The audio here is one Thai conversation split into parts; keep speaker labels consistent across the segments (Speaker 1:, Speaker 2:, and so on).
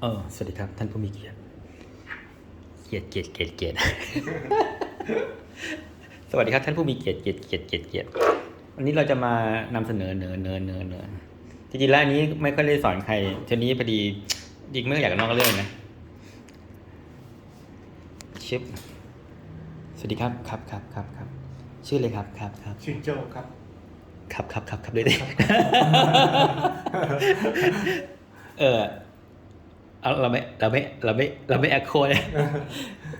Speaker 1: เออสวัสดีครับ ท่านผู้มีเกียรติ เกียรติเกียรติเกียรติเกียรติสวัสดีครับท่านผู้มีเกียรติเกียรติเกียรติเกียรติเกียรติวันนี้เราจะมานำเสนอเนื้อเนื้อเนื้อเนื้อจริงๆแล้วอันนี้ไม่ค่อยได้สอนใครทีนี้พอดีจริงไม่อยากนอกเรื่องนะชิปสวัสดีครับครับครับครับครับชื่อเลยครับครับครับ
Speaker 2: ชื่อโจ้ครับ
Speaker 1: ครับครับครับครับด้วยดิเออ เอาเราไม่เราไม่เราไม่เราไม่แอคโคเลย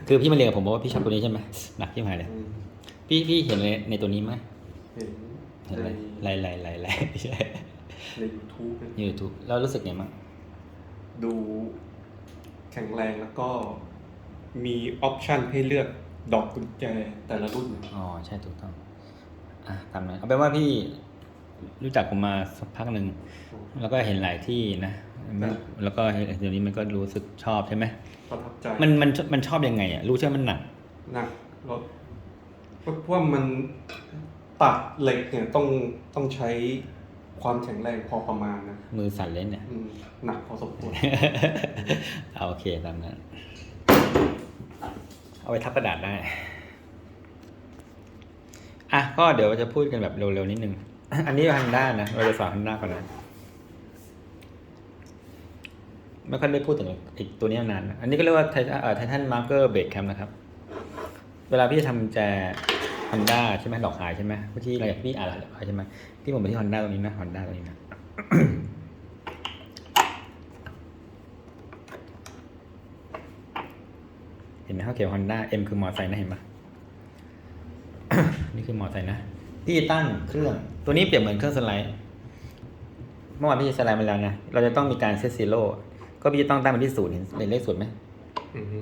Speaker 1: คือพี่มาเรียนกับผมบอกว่าพี่ชอบตัวนี้ใช่ไหมหนักที่หายเลย
Speaker 2: อืม
Speaker 1: พี่พี่เห็นในในตัวนี้ไหม
Speaker 2: เห็น
Speaker 1: เห็นอะไร
Speaker 2: ใน
Speaker 1: ไล่ไล่ไล่ไล่ไม่ใช่
Speaker 2: ในยูทูบ
Speaker 1: ยูทูบแล้วรู้สึกไงบ้าง
Speaker 2: ดูแข็งแรงแล้วก็มีออปชันให้เลือกดอกกุญแจแต่ละรุ่น
Speaker 1: อ๋อใช่ถูกต้องอะตามนั้นเอาเป็นว่าพี่รู้จักผมมาสักพักหนึ่งแล้วก็เห็นหลายที่นะ แล้วก็เดี๋ยวนี้มันก็รู้สึกชอบใช่ไหม
Speaker 2: ประทับใจ
Speaker 1: มันมันมันชอบยังไงอะรู้ใช่ไหมมันหนัก
Speaker 2: หนักรถเพราะว่ามันตัดเหล็กเนี่ยต้องต้องใช้ความแข็งแรงพอประมาณนะ
Speaker 1: มือสั่นเล่นเนี่ย
Speaker 2: อืมหนักพอสมควร
Speaker 1: เอาโอเคตามนั้นเอาไปทับกระดาษได้อะก็เดี๋ยวจะพูดกันแบบเร็วๆนิดนึง อันนี้ฮันด้านะเราจะสอนฮันด้าก่อนนะ ไม่ค่อยได้พูดถึงอีกตัวนี้นาน อันนี้ก็เรียกว่าไททันมาร์เกอร์เบรกแคมนะครับ เวลาพี่จะทำแจฮันด้าใช่ไหมดอกหายใช่ไหมเมื่อกี้เราอยากพี่อ่านดอกหายใช่ไหมพี่ผมไปที่ฮอนด้าตรงนี้นะฮอนด้าตรงนี้นะเห็นไหมเขาเขียน Honda M คือมอเตอร์ไซค์นะเห็นปะนี่คือมอเตอร์ไซค์นะพี่ตั้งเครื่อง ตัวนี้เปรียบเหมือนเครื่องสไลด์ เมื่อวานพี่สไลด์มาแล้วนะ เราจะต้องมีการเซตซีโร่ ก็พี่จะต้องตั้งเป็นที่ศูนย์เห็นเห็นเลขศูนย์ไหม
Speaker 2: อือฮึ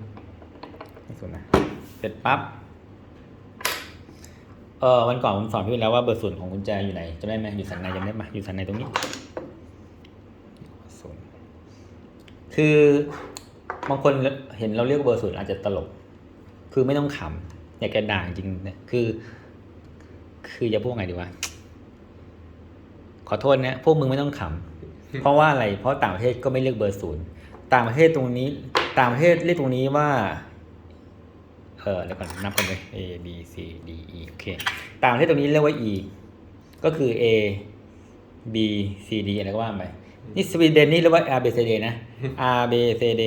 Speaker 1: เลขศูนย์นะเสร็จปั๊บเออวันก่อนผมสอนพี่ไปแล้วว่าเบอร์ศูนย์ของกุญแจอยู่ไหนจำได้ไหมอยู่สันในจำได้ไหมอยู่สันในตรงนี้ศูนย์คือบางคนเห็นเราเรียกว่าเบอร์ศูนย์อาจจะตลก คือไม่ต้องขำอยากจะด่าจริงๆเนี่ยคือ คือจะพูดไงดีวะขอโทษนะพวกมึงไม่ต้องขำเพราะว่าอะไรเพราะต่างประเทศก็ไม่เรียกเบอร์ศูนย์ ต่างประเทศตรงนี้ ต่างประเทศเรียกตรงนี้ว่า เออเดี๋ยวก่อนนับกันเลย A B C D E โอเค ต่างประเทศตรงนี้เรียกว่า E ก็คือ A B C D อะไรก็ว่าไป นี่สวีเดนนี่เรียกว่า R B C D นะ R B C D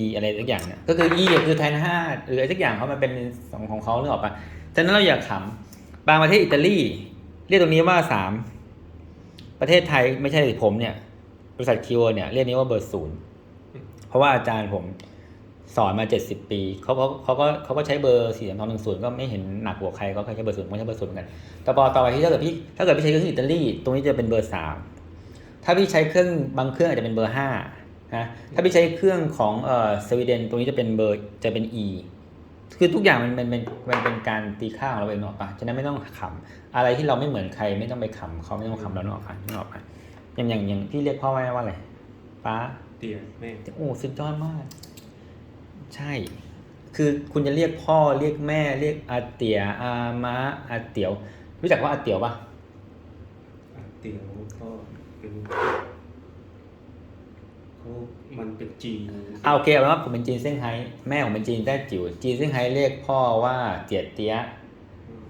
Speaker 1: E อะไรสักอย่างเนี่ยก็คือ E คือไทยห้าหรืออะไรสักอย่างเขามันเป็นสองของเขาเรื่องออกปะฉะนั้นเราอย่าขำบางประเทศอิตาลี เรียกตรงนี้ว่าสามประเทศไทยไม่ใช่ผมเนี่ยบริษัทคิวเนี่ยเรียกนี้ว่าเบอร์ศูนย์ เพราะว่าอาจารย์ผมสอนมาเจ็ดสิบปีเขาก็เขาก็เขาก็ใช้เบอร์สี่สามสองหนึ่งศูนย์ก็ไม่เห็นหนักกว่าใครก็ใช้เบอร์ศูนย์ก็ใช้เบอร์ศูนย์เหมือนกัน แต่พอต่อไปที่ถ้าเกิดพี่ถ้าเกิดพี่ใช้เครื่องอิตาลีตรงนี้จะเป็นเบอร์สามถ้าพี่ใช้เครื่องบางเครื่องอาจจะเป็นเบอร์ห้านะถ้าพี่ใช้เครื่องของเอ่อสวีเดนตรงนี้จะเป็นเบอร์จะเป็น E คือทุกอย่างมันมันเป็นมันเป็นการตีค่าของเราเองเนาะปะฉะนั้นไม่ต้องขำอะไรที่เราไม่เหมือนใครไม่ต้องไปขำเขาไม่ต้องขำเราเนาะปะนึกออกปะอย่างอย่างอย่างพี่เรียกพ่อแม่ว่าอะไรป้า
Speaker 2: เตียแม่
Speaker 1: โอ้สุดยอดมาก ใช่ คือคุณจะเรียกพ่อเรียกแม่ เรียกอาเตียอาม้าอาเตียว รู้จักว่าอาเตียวปะ
Speaker 2: อะเตียวก็เป็นเขามันเป็นจีน
Speaker 1: อ่าโอเคเอาเป็นว่าผมเป็นจีนเซี่ยงไฮ้แม่ผมเป็นจีนแต้จิ๋วจีนเซี่ยงไฮ้เรียกพ่อว่าเตียเตีย
Speaker 2: อืม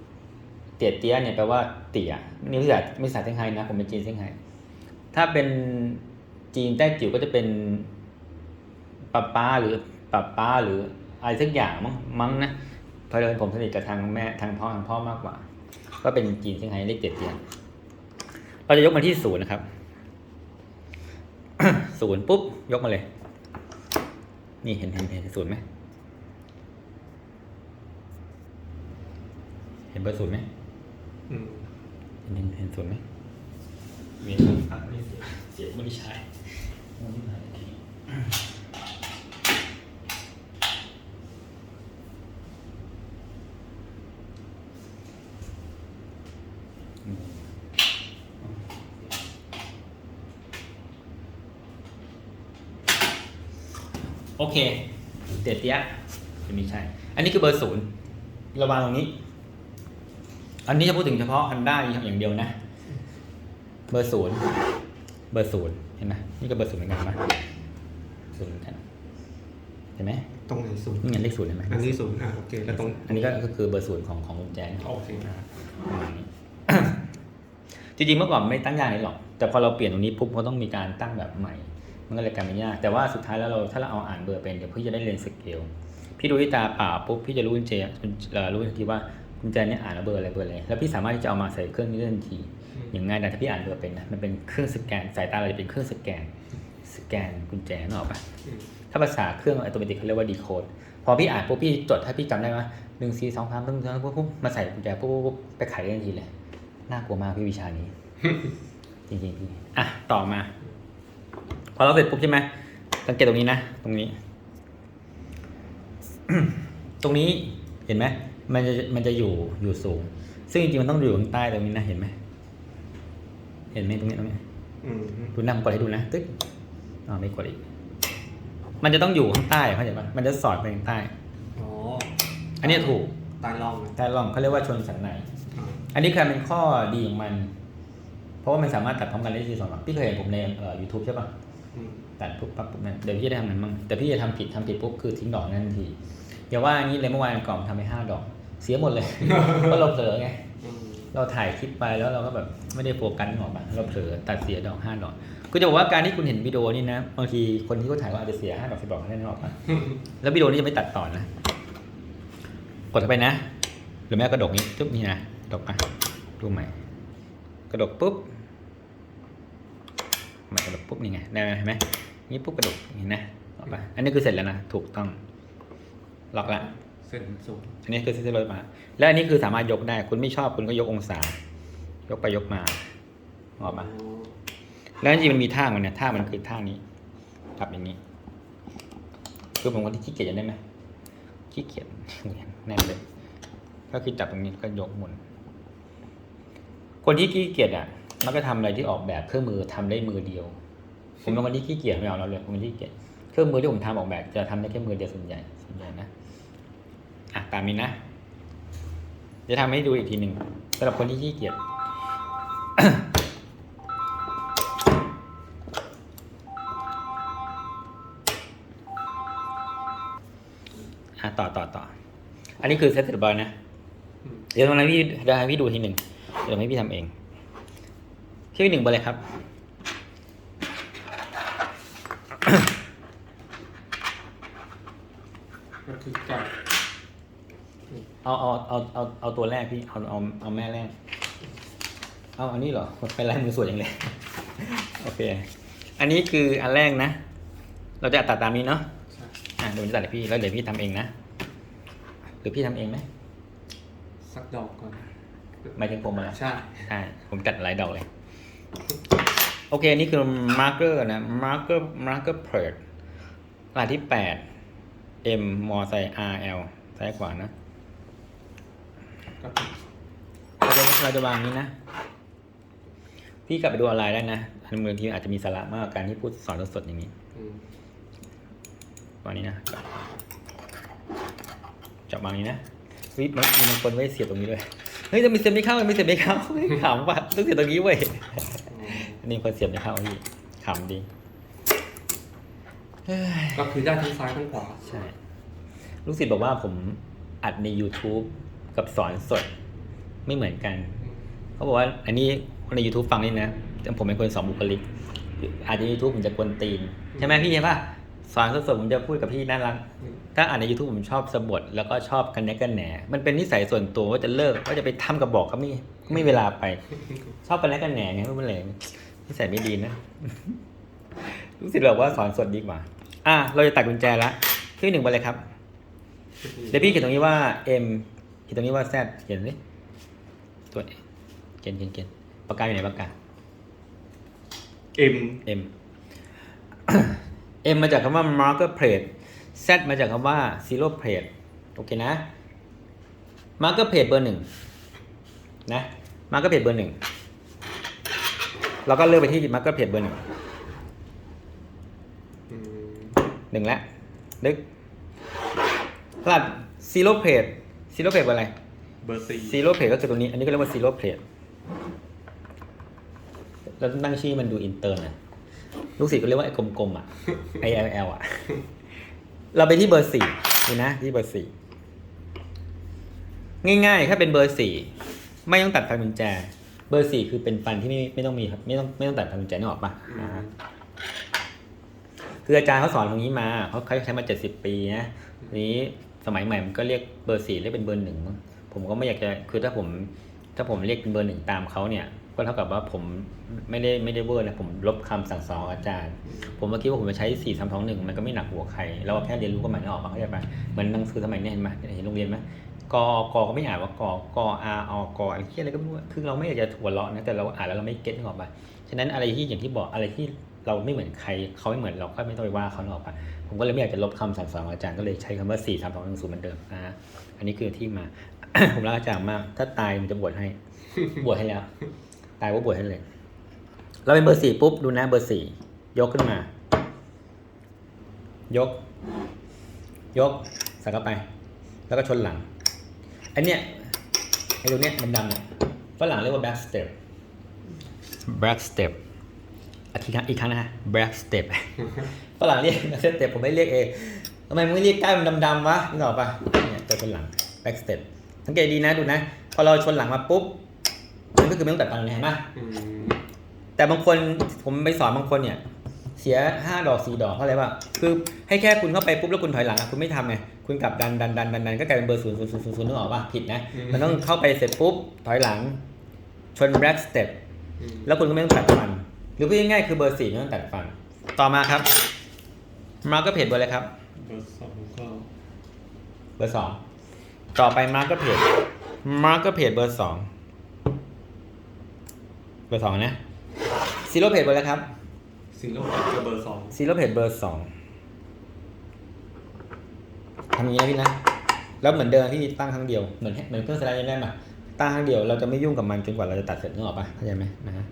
Speaker 1: เตียเตียเนี่ยแปลว่าเตียนี่ภาษาไม่ภาษาเซี่ยงไฮ้นะผมเป็นจีนเซี่ยงไฮ้ถ้าเป็น จีนแต้จิ๋วก็จะเป็นป้าป้าหรือป้าป้าหรืออะไรสักอย่างมั้งมั้งนะเพราะเอิญผมสนิทกับทางแม่ทางพ่อทางพ่อมากกว่า ก็เป็นจีนเซี่ยงไฮ้เรียกเตียเตียเราจะยกมาที่ศูนย์นะครับศูนย์ปุ๊บ ยกมาเลย นี่เห็นเห็นเห็นศูนย์ไหมเห็นเบอร์ศูนย์ไหม
Speaker 2: อืม
Speaker 1: เห็นเห็นศูนย์ไหมมีอะนี่เสียงไม่ได้ใช้ ไม่ได้ใช้อืมโอเคเตียเตียจะมีใช่ อันนี้คือเบอร์ศูนย์ระวางตรงนี้ อันนี้จะพูดถึงเฉพาะ Honda อย่างเดียวนะ เบอร์ศูนย์ เบอร์ศูนย์เห็นไหมนี่ก็เบอร์ศูนย์เหมือนกันไหมศูนย์เห็นไหม
Speaker 2: ตรงไหนศูนย์
Speaker 1: นี่ไงเลขศูนย์เห็นไหม
Speaker 2: อันนี้ศูนย์อะโอเคแล้วตรง
Speaker 1: อันนี้ก็ก็คือเบอร์ศูนย์ของของกุญแจนี่
Speaker 2: โอเค
Speaker 1: ประมาณนี้จริงๆเมื่อก่อนไม่ตั้งยากนี้หรอก แต่พอเราเปลี่ยนตรงนี้ปุ๊บก็ต้องมีการตั้งแบบใหม่ มันก็เลยกลายเป็นยาก แต่ว่าสุดท้ายแล้วเราถ้าเราเอาอ่านเบอร์เป็นเดี๋ยวพี่จะได้เรียนสเกลพี่ดูที่ตาเปล่าปุ๊บพี่จะรู้กุญแจเอ่อรู้ทันทีว่า กุญแจเนี่ยอ่านแล้วเบอร์อะไรเบอร์อะไรแล้วพี่สามารถที่จะเอามาใส่เครื่องนี้ได้ทันที อย่างง่ายแต่ถ้าพี่อ่านเบอร์เป็นนะมันเป็นเครื่องสแกนสายตาเราจะเป็นเครื่องสแกน สแกนกุญแจนึกออกปะ
Speaker 2: อืม
Speaker 1: ถ้าภาษาเครื่องอัตโนมัติเขาเรียกว่าดีโคดพอพี่อ่านปุ๊บพี่จดถ้าพี่จำได้ว่าหนึ่งสี่สองสามปุ๊บปุ๊บปุ๊บมาใส่กุญแจปุ๊บปุ๊บปุ๊บไปไขได้ทันทีเลยน่ากลัวมากพี่วิชานี้จริงๆพี่อะต่อมา พอเราเสร็จปุ๊บใช่ไหมสังเกตตรงนี้นะ ตรงนี้ ตรงนี้เห็นไหม มันจะมันจะอยู่อยู่สูง ซึ่งจริงๆมันต้องอยู่ข้างใต้ตรงนี้นะเห็นไหมเห็นไหมตรงนี้ตรงนี้
Speaker 2: อืม
Speaker 1: ดูนั่งกดให้ดูนะตึ๊กอ๋อไม่กดอีก มันจะต้องอยู่ข้างใต้เข้าใจปะมันจะสอดไปข้างใต้
Speaker 2: อ๋อ
Speaker 1: อันนี้ถูก
Speaker 2: ใต้ร่องนะ
Speaker 1: ใต้ร่องเขาเรียกว่าชนสันใน
Speaker 2: อ่า
Speaker 1: อันนี้คือเป็นข้อดีของมัน เพราะว่ามันสามารถตัดพร้อมกันได้ทีสองฝั่งพี่เคยเห็นผมในเอ่อยูทูบใช่ปะ
Speaker 2: อืม
Speaker 1: ตัดปุ๊บปั๊บปุ๊บนั่นเดี๋ยวพี่จะได้ทำนั้นบ้างแต่พี่จะทำผิดทำผิดปุ๊บคือทิ้งดอกนั้นทันทีอย่าว่าอันนี้เลยเมื่อวานก่อนทำไปห้าดอก เสียหมดเลย เพราะเราเผลอไง
Speaker 2: อืม
Speaker 1: เราถ่ายคลิปไปแล้วเราก็แบบไม่ได้โฟกัสหรอกปะเราเผลอตัดเสียดอกห้าดอกก็จะบอกว่าการที่คุณเห็นวิดีโอนี่นะบางทีคนที่เขาถ่ายก็อาจจะเสียห้าดอกสิบดอกแน่นอนปะแล้ววิดีโอนี้จะไม่ตัดต่อนะ กดเข้าไปนะ หรือแม่กระดกนี้จุ๊บนี่นะกระดกอะดูใหม่ กระดกปุ๊บมากระดกปุ๊บนี่ไงได้ไหมเห็นไหมนี่ปุ๊บกระดกเห็นนะออกปะอันนี้คือเสร็จแล้วนะ ถูกต้อง ล็อกละ
Speaker 2: เส้นสูง
Speaker 1: อันนี้คือเส้นรถมา แล้วอันนี้คือสามารถยกได้ คุณไม่ชอบคุณก็ยกองศา ยกไปยกมาออกมา แล้วจริงๆมันมีท่ามันเนี่ยท่ามันคือท่านี้กลับอย่างนี้ คือผมคนที่ขี้เกียจจะได้ไหมขี้เกียจแน่นเลยก็คือจับตรงนี้ก็ยกหมุน คนที่ขี้เกียจอะมันก็ทำอะไรที่ออกแบบเครื่องมือทำได้มือเดียว ผมเป็นคนที่ขี้เกียจไม่เอาแล้วเลยผมเป็นคนขี้เกียจเครื่องมือที่ผมทำออกแบบจะทำได้แค่มือเดียวส่วนใหญ่ส่วนใหญ่นะ อะตามนี้นะ จะทำให้ดูอีกทีหนึ่งสำหรับคนที่ขี้เกียจอะต่อต่อต่อ อันนี้คือเซตเสร็จเรียบร้อยนะ เดี๋ยวตรงนั้นพี่เดี๋ยวให้พี่ดูทีหนึ่งเดี๋ยวให้พี่ทำเองที่หนึ่งไปเลยครับ
Speaker 2: ก็คือการ
Speaker 1: เอาเอาเอาเอาเอาตัวแรกพี่เอาเอาเอาแม่แรก เอาอันนี้เหรอเป็นลายมือสวยอย่างเลยโอเค อันนี้คืออันแรกนะ เราจะตัดตามนี้เนาะ
Speaker 2: ใช่
Speaker 1: อะเดี๋ยวผมจะตัดให้พี่แล้วเดี๋ยวพี่ทำเองนะหรือพี่ทำเองไหม
Speaker 2: สักดอกก่อน
Speaker 1: หมายถึงผมอะ
Speaker 2: ใช่
Speaker 1: ใช่ผมจัดหลายดอกเลย โอเคนี่คือ marker นะ marker marker plate รายที่แปด M มอไซ R L ซ้ายขวานะ
Speaker 2: ก็คือ
Speaker 1: เราจะเราจะวางนี้นะ พี่กลับไปดูออนไลน์ได้นะอันมือที่อาจจะมีสาระมากกว่าการที่พูดสอนสดๆอย่างนี้
Speaker 2: อืม
Speaker 1: วางนี้นะจับวางนี้นะวิมันมีบางคนไว้เสียบตรงนี้ด้วยเฮ้ยจะมีเสียบไม่เข้าไม่เสียบไม่เข้าเฮ้ยขำว่ะต้องเสียบตรงนี้เว้ย
Speaker 2: อ๋อ
Speaker 1: อันนี้คนเสียบไม่เข้าพี่ขำดีเฮ้ย
Speaker 2: ก็คือได้ทั้งซ้ายทั้งขวา
Speaker 1: ใช่ลูกศิษย์บอกว่าผมอัดใน YouTube กับสอนสดไม่เหมือนกัน เขาบอกว่าอันนี้คนใน YouTube ฟังนี่นะแต่ผมเป็นคนสองบุคลิก อาจจะ YouTube ผมจะกวนตีน ใช่ไหมพี่ใช่ปะสอนสดๆผมจะพูดกับพี่น่ารัก ถ้าอ่านใน YouTube ผมชอบสะบดแล้วก็ชอบกันแนกันแหน มันเป็นนิสัยส่วนตัวว่าจะเลิกว่าจะไปทำกับบอกก็ไม่ไม่เวลาไป ชอบกันแนกันแหนไงไม่เป็นไรนิสัยไม่ดีนะรู้สึกแบบว่าสอนสดดีกว่า อะเราจะตัดกุญแจละที่หนึ่งไปเลยครับ เดี๋ยวพี่เขียนตรงนี้ว่า M เขียนตรงนี้ว่า Z เขียนสิตัวเขียนเขียนเขียนปากกาอยู่ไหนปากกา
Speaker 2: เอ็ม
Speaker 1: M M มาจากคำว่า marker plate Z มาจากคำว่า zero plate โอเคนะ marker plate เบอร์หนึ่งนะ marker plate เบอร์หนึ่งเราก็เลือกไปที่ marker plate เบอร์หนึ่ง
Speaker 2: อืม
Speaker 1: หนึ่งแล้วลึกสลับ zero plate zero plate เบอร์อะไร
Speaker 2: เบอร์สี่
Speaker 1: zero plate ก็คือตรงนี้ อันนี้ก็เรียกว่า zero plate เราต้องตั้งชื่อมันดูอินเตอร์นะลูกศิษย์ก็เรียกว่าไอ้กลมๆอะ ILL อะ เราไปที่เบอร์สี่ดูนะ ที่เบอร์สี่ง่ายๆ ถ้าเป็นเบอร์สี่ไม่ต้องตัดฟันกุญแจ เบอร์สี่คือเป็นฟันที่ไม่ไม่ต้องมีครับไม่ต้องไม่ต้องตัดฟันกุญแจนึกออกปะอ่าคืออาจารย์เขาสอนตรงนี้มาเขาเขาใช้มาเจ็ดสิบปีนะทีนี้ สมัยใหม่มันก็เรียกเบอร์สี่เรียกเป็นเบอร์หนึ่งผมก็ไม่อยากจะคือถ้าผมถ้าผมเรียกเป็นเบอร์หนึ่งตามเขาเนี่ย ก็เท่ากับว่าผมไม่ได้ไม่ได้เวอร์นะผมลบคำสั่งสอนอาจารย์ ผมก็คิดว่าผมจะใช้สี่สามสองหนึ่งมันก็ไม่หนักหัวใครเราแค่เรียนรู้ก็หมายไม่ออกปะเข้าใจปะเหมือนหนังสือสมัยนี้เห็นไหมเห็นโรงเรียนไหมกอกอก็ไม่อ่านว่ากอกออาออกออะไรที่อะไรก็ไม่รู้คือเราไม่อยากจะหัวเราะนะแต่เราอ่านแล้วเราไม่เก็ตออกปะฉะนั้นอะไรที่อย่างที่บอกอะไรที่เราไม่เหมือนใครเขาไม่เหมือนเราก็ไม่ต้องไปว่าเขานึกออกปะ ผมก็เลยไม่อยากจะลบคำสั่งสอนของอาจารย์ก็เลยใช้คำว่าสี่สามสองหนึ่งศูนย์เหมือนเดิมนะอันนี้คือที่มา ผมรักอาจารย์มาก ถ้าตายมันจะบวชให้ บวชให้แล้ว ตายว่าบวชให้เลย เราเป็นเบอร์สี่ปุ๊บดูนะเบอร์สี่ยกขึ้นมา ยก ยกใส่เข้าไป แล้วก็ชนหลังอันเนี้ยไอ้ตรงเนี้ยดำๆเนี่ยฝรั่งเรียกว่า back step back step อีกครั้งอีกครั้งนะฮะ back step ฝรั่งเรียก back step ผมไม่เรียกเองทำไมมึงไม่เรียกใกล้มันดำๆวะนึกออกปะเนี่ยตัวชนหลัง back step สังเกตดีนะดูนะ พอเราชนหลังมาปุ๊บมันก็คือไม่ต้องตัดฟันเลยเห็นไหม
Speaker 2: อืม
Speaker 1: แต่บางคนผมไปสอนบางคนเนี่ย เสียห้าดอกสี่ดอกเพราะอะไรวะคือให้แค่คุณเข้าไปปุ๊บแล้วคุณถอยหลังอะคุณไม่ทำไงคุณกลับดันดันดันดันดันก็กลายเป็นเบอร์ศูนย์ศูนย์ศูนย์ศูนย์นึกออกปะผิดนะมันต้องเข้าไปเสร็จปุ๊บถอยหลัง ชน black step แล้วคุณก็ไม่ต้องตัดฟัน หรือพูดง่ายๆคือเบอร์สี่ไม่ต้องตัดฟัน ต่อมาครับ มาร์ก็เพจเบอร์อะไรครับ
Speaker 2: เบอร์สองก็
Speaker 1: เบอร์สองต่อไปมาร์ก็เพจมาร์ก็เพจเบอร์สองเบอร์สองนะซีโร่เพจเบอร์อะไรครับ
Speaker 2: ซีโร่กับเบอร์สอง
Speaker 1: ซีโร่เพจเบอร์สองทำอย่างนี้นะพี่นะแล้วเหมือนเดิมพี่ตั้งครั้งเดียวเหมือนเหมือนเครื่องสไลด์ยังได้มาตั้งครั้งเดียวเราจะไม่ยุ่งกับมันจนกว่าเราจะตัดเสร็จนึกออกปะเข้าใจไหมนะฮะ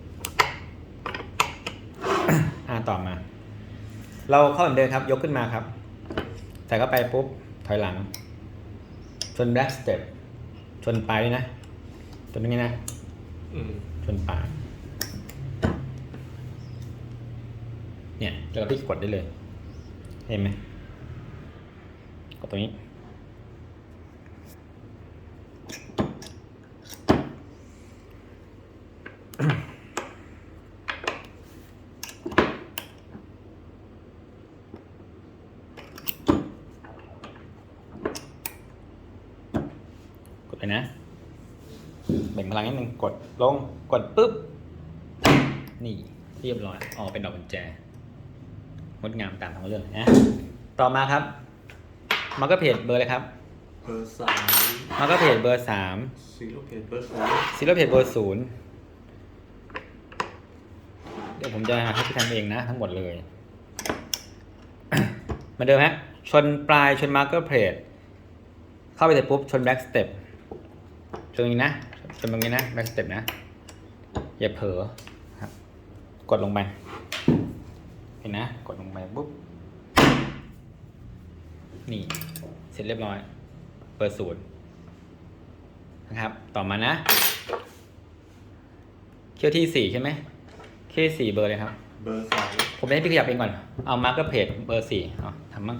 Speaker 1: อ่าต่อมา เราเข้าเหมือนเดิมครับ ยกขึ้นมาครับ ใส่เข้าไปปุ๊บ ถอยหลัง ชน black step ชนปลายด้วยนะชนตรงนี้นะ
Speaker 2: อืม
Speaker 1: ชนปลายเนี่ย แล้วก็พี่กดได้เลย เห็นไหมกดตรงนี้ กดไปนะ แบ่งพ ลังนิดนึงกดลงกดปุ๊บ นี่เรียบร้อยออกเป็นดอกกุญแจงดงามตามท้องเรื่องนะ ต่อมาครับมาร์กเพจเบอร์อะไรครับ
Speaker 2: เบอร์สาม
Speaker 1: มาร์กเพจเบอร์สาม
Speaker 2: ซีโร่เพจเบอร์สอง
Speaker 1: ซีโร่เพจเบอร์ศูนย์เดี๋ยวผมจะให้พี่ทำเองนะ ทั้งหมดเลยเหมาเดิมฮะชนปลายชนมาร์กเพจเข้าไปเสร็จปุ๊บ ชนแบ็กสเต็ปชนตรงนี้นะ ชนตรงนี้นะแบ็กสเต็ปนะ อย่าเผลอครับ กดลงไป เห็นนะ กดลงไปปุ๊บ นี่ เสร็จเรียบร้อย เปิดศูนย์นะครับ ต่อมานะเคี่ยวที่สี่ใช่ไหมเคี่ยวที่สี่เบอร์เลยครับ
Speaker 2: เบอร์สอง
Speaker 1: ผมจะให้พี่ขยับเองก่อน เอามาร์กเกอร์เพจเบอร์สี่เอาทำมั่ง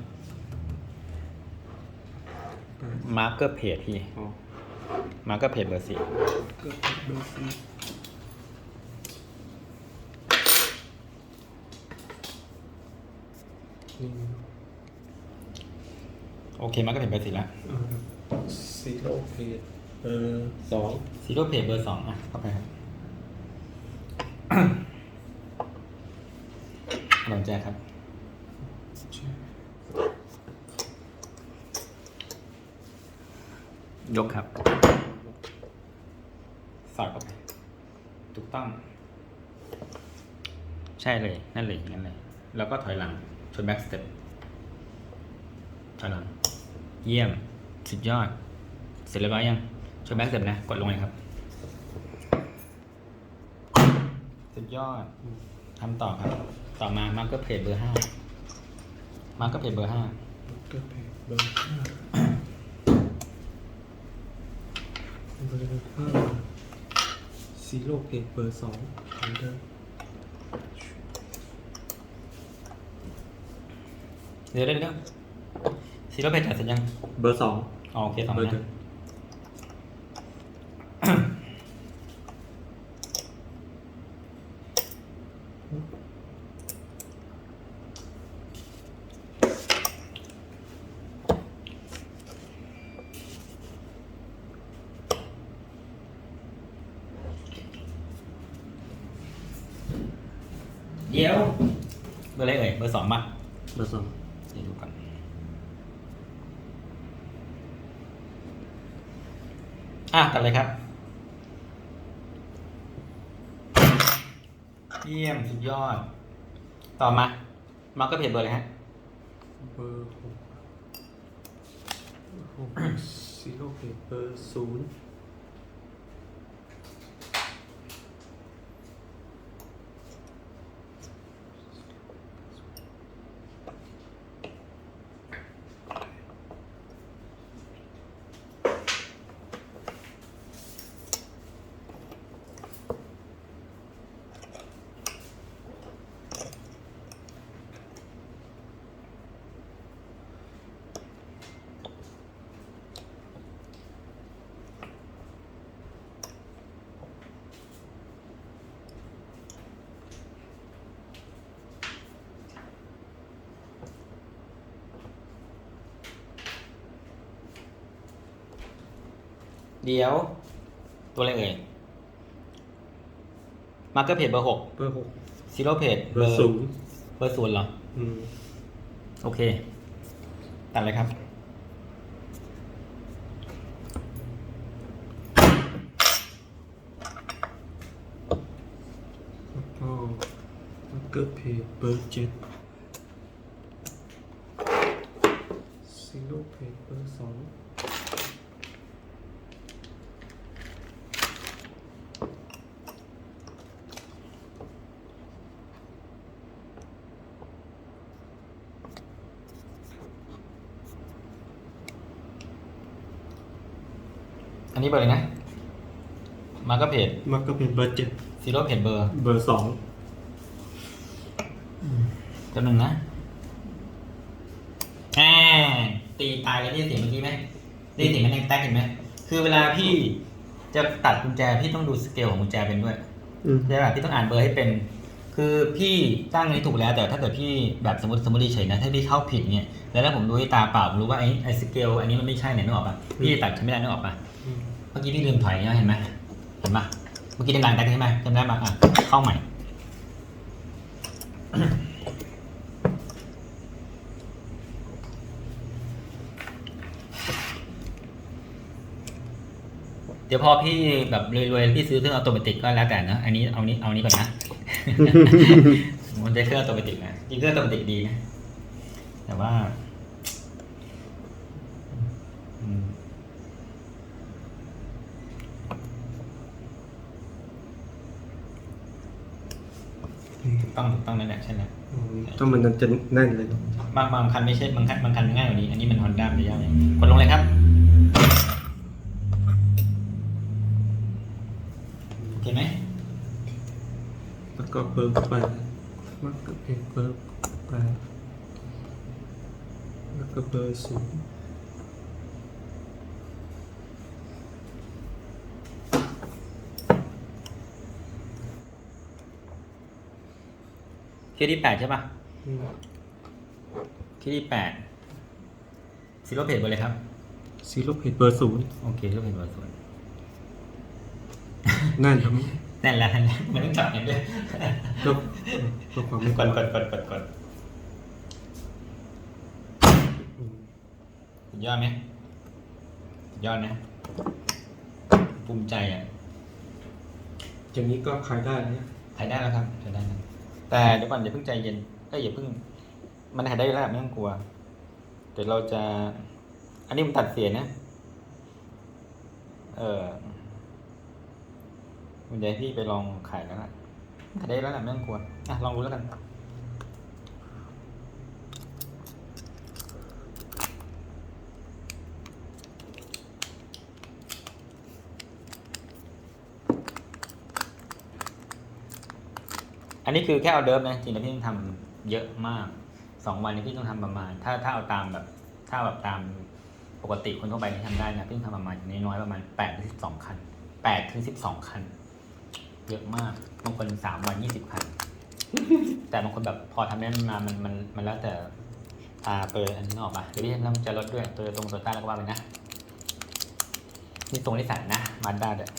Speaker 1: มาร์กเกอร์เพจพี่
Speaker 2: อ๋อ
Speaker 1: มาร์กเกอร์เพจเบอร์สี่
Speaker 2: ก็เบอร์สี่อืม
Speaker 1: โอเคมาร์กเกอร์เพจเบอร์สี่แล้ว
Speaker 2: ซีโร่เพจเบอร์สอง
Speaker 1: ซีโร่เพจเบอร์สองอะเข้าไปครับหลังแจครับยกครับ สอดเข้าไปถูกต้อง ใช่เลย นั่นเลยอย่างนั้นเลย แล้วก็ถอยหลังชนแบ็กสเต็ปถอยหลัง เยี่ยม สุดยอด เสร็จเรียบร้อยยังชนแบ็กสเต็ปนะ กดลงเลยครับ สุดยอดทำต่อครับ ต่อมามาร์กเกอร์เพจเบอร์ห้ามาร์กเกอร์เพจเบอร์ห้า
Speaker 2: ก็เพจเบอร์ห้าเบอร์ห้า ซีโร่เพจเบอร์สองเหมือนเดิม
Speaker 1: เดี๋ยวเดี๋ยวเดี๋ยวซีโร่เพจจัดเสร็จยัง
Speaker 2: เบอร์สอง
Speaker 1: อ๋อโอเคสอง
Speaker 2: เบอร์
Speaker 1: นะ
Speaker 2: ห
Speaker 1: เดี๋ยวเบอร์อะไรเอ่ยเบอร์สองป่ะ
Speaker 2: เบอร์สอง
Speaker 1: เดี๋ยวดูก่อนอะตัดเลยครับ เยี่ยมสุดยอด ต่อมา มาก็เพจเบอร์เลยฮะ
Speaker 2: เบอร์หกหกซีโร่เพจเบอร์ศูนย์
Speaker 1: เดี๋ยว ตัวอะไรเอ่ยมาร์เกอร์เพจเบอร์หก
Speaker 2: เบอร์หก
Speaker 1: ซีโร่เพจ
Speaker 2: เบอร์ศูนย์
Speaker 1: เบอร์ศูนย์เหรอ
Speaker 2: อืม
Speaker 1: โอเค ตัดเลยครับ
Speaker 2: แล้วก็แล้วก็เพจเบอร์เจ็ดซีโร่เพจเบอร์สอง
Speaker 1: อันนี้เบอร์อะไรนะมาร์เกอร์เพจ
Speaker 2: มันก็เป็นเบอร์เจ็ด
Speaker 1: ซีโร่เพจเบอร์
Speaker 2: เบอร์สอง
Speaker 1: จำหนึ่งนะแอาตีตายเลยได้ยินเสียงเมื่อกี้ไหมได้ยินเสียงมันแดงแตกเห็นไหมคือเวลาพี่จะตัดกุญแจพี่ต้องดูสเกลของกุญแจเป็นด้วย
Speaker 2: อืม
Speaker 1: ใช่ป่ะพี่ต้องอ่านเบอร์ให้เป็น คือพี่ตั้งนี้ถูกแล้วแต่ถ้าเกิดพี่แบบสมมติสมมติเฉยๆนะถ้าพี่เข้าผิดเนี่ยแล้วถ้าผมดูด้วยตาเปล่าผมรู้ว่าไอ้ไอ้สเกลอันนี้มันไม่ใช่เนี่ยนึกออกป่ะพี่ตัดใช้ไม่ได้นึกออกป่ะ
Speaker 2: อืม
Speaker 1: เมื่อกี้พี่ลืมถอยเนี่ยเห็นไหมเห็นปะเมื่อกี้ดังๆได้ใช่ไหมจำได้ป่ะอะเข้าใหม่เดี๋ยวพอพี่แบบรวยๆพี่ซื้อเครื่องออโตเมติกก็แล้วแต่นะอันนี้เอานี้เอานี้ก่อนนะ มันจะเครื่องออโตเมติกนะจริงเครื่องออโตเมติกดีนะแต่ว่าอืมถูก ต้องถูกต้องนั่นแหละใช่ไหม
Speaker 2: อืมถ้ามันจะแน่นเลย
Speaker 1: บางบางคันไม่ใช่บางคันบางคันง่ายกว่านี้ อันนี้มันฮอนด้ามันจะยากอย่างกดลงเลยครับโอเคไหม
Speaker 2: แล้วก็เบอร์แปดมันก็เป็นเบอร์แปดแล้วก็เบอร์ศูนย์
Speaker 1: คิวที่แปดใช่ปะ
Speaker 2: อืม
Speaker 1: คิวที่แปดซีโร่เพจเบอร์เลยครับ
Speaker 2: ซีโร่เพจเบอร์ศูนย์
Speaker 1: โอเคซีโร่เพจเบอร์ส่วน
Speaker 2: แน่นครับ
Speaker 1: นั่นแหละนั่นแหละมันต้องจับกันด้วย
Speaker 2: แล้วเพื่อความไม่
Speaker 1: กดกดกดกดกด
Speaker 2: อืม
Speaker 1: สุดยอดไหมสุดยอดนะภูมิใจอะ
Speaker 2: อย่างนี้ก็ขายได้นะ
Speaker 1: ถ่ายได้แล้วครับถ่ายได้แล้ว แต่เดี๋ยวก่อนอย่าเพิ่งใจเย็นก็อย่าเพิ่ง มันหายได้แล้วไม่ต้องกลัวเดี๋ยวเราจะ อันนี้มันตัดเสียงนะ เออมันจะให้พี่ไปลองขายแล้วล่ะขายได้แล้วแหละไม่ต้องกลัวอะลองดูแล้วกัน อันนี้คือแค่เอาเดิร์ฟนะจริงๆแล้วพี่ต้องทำเยอะมากสองวันนี้พี่ต้องทำประมาณ ถ้าถ้าเอาตามแบบ ถ้าแบบตามปกติคนทั่วไปที่ทำได้นะพี่ต้องทำประมาณน้อยๆประมาณแปดถึงสิบสองคันแปดถึงสิบสองคัน เยอะมากบางคนสามวันยี่สิบคัน แต่บางคนแบบพอทำได้นานมันมันมันแล้วแต่ตาเปิดอันนี้ออกปะเดี๋ยวพี่จะจะลดด้วยตัวตรงตัวใต้แล้วก็ว่าไปนะนี่ตรงที่ใส่นนะมาด้าเด้อ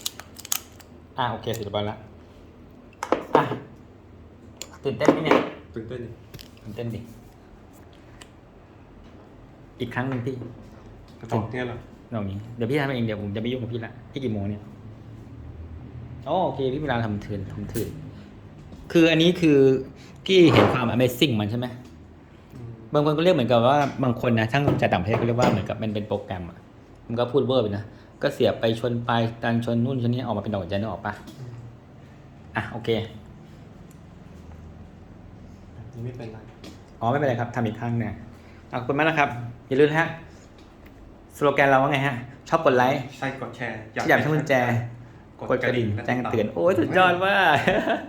Speaker 1: อะโอเคเสร็จเรียบร้อยละ ตื่นเต้นไหมเนี่ย
Speaker 2: ตื่นเต้นดิ
Speaker 1: ตื่นเต้นดิอีกครั้งหนึ่งพี่
Speaker 2: กระจกเนี่ยเหรอ
Speaker 1: เรานี้เดี๋ยวพี่ทำเองเดี๋ยวผมจะไม่ยุ่งกับพี่ละพี่กี่โมงเนี่ยอ๋อโอเคพี่เวลาทำเถื่อนทำเถื่อนคืออันนี้คือพี่เห็นความ Amazing มันใช่ไหม
Speaker 2: อืม
Speaker 1: บางคนก็เรียกเหมือนกับว่าบางคนนะช่างจากต่างประเทศก็เรียกว่าเหมือนกับมันเป็นโปรแกรมอะมันก็พูดเวอร์ไปนะก็เสียบไปชนไปดันชนนู่นชนนี้ออกมาเป็นดอกหัวใจนึกออกปะอะโอเค
Speaker 2: แบบ นี้ไม่เป็นไร
Speaker 1: อ๋อไม่เป็นไรครับทำอีกครั้งเนี่ยขอบคุณมากนะครับ อย่าลืมนะฮะสโลแกนเราว่าไงฮะ ชอบกดไลค์
Speaker 2: ใช่กดแชร์
Speaker 1: อยากให้กุญแจ กดกระดิ่งแจ้งเตือน โอ้ยสุดยอดมาก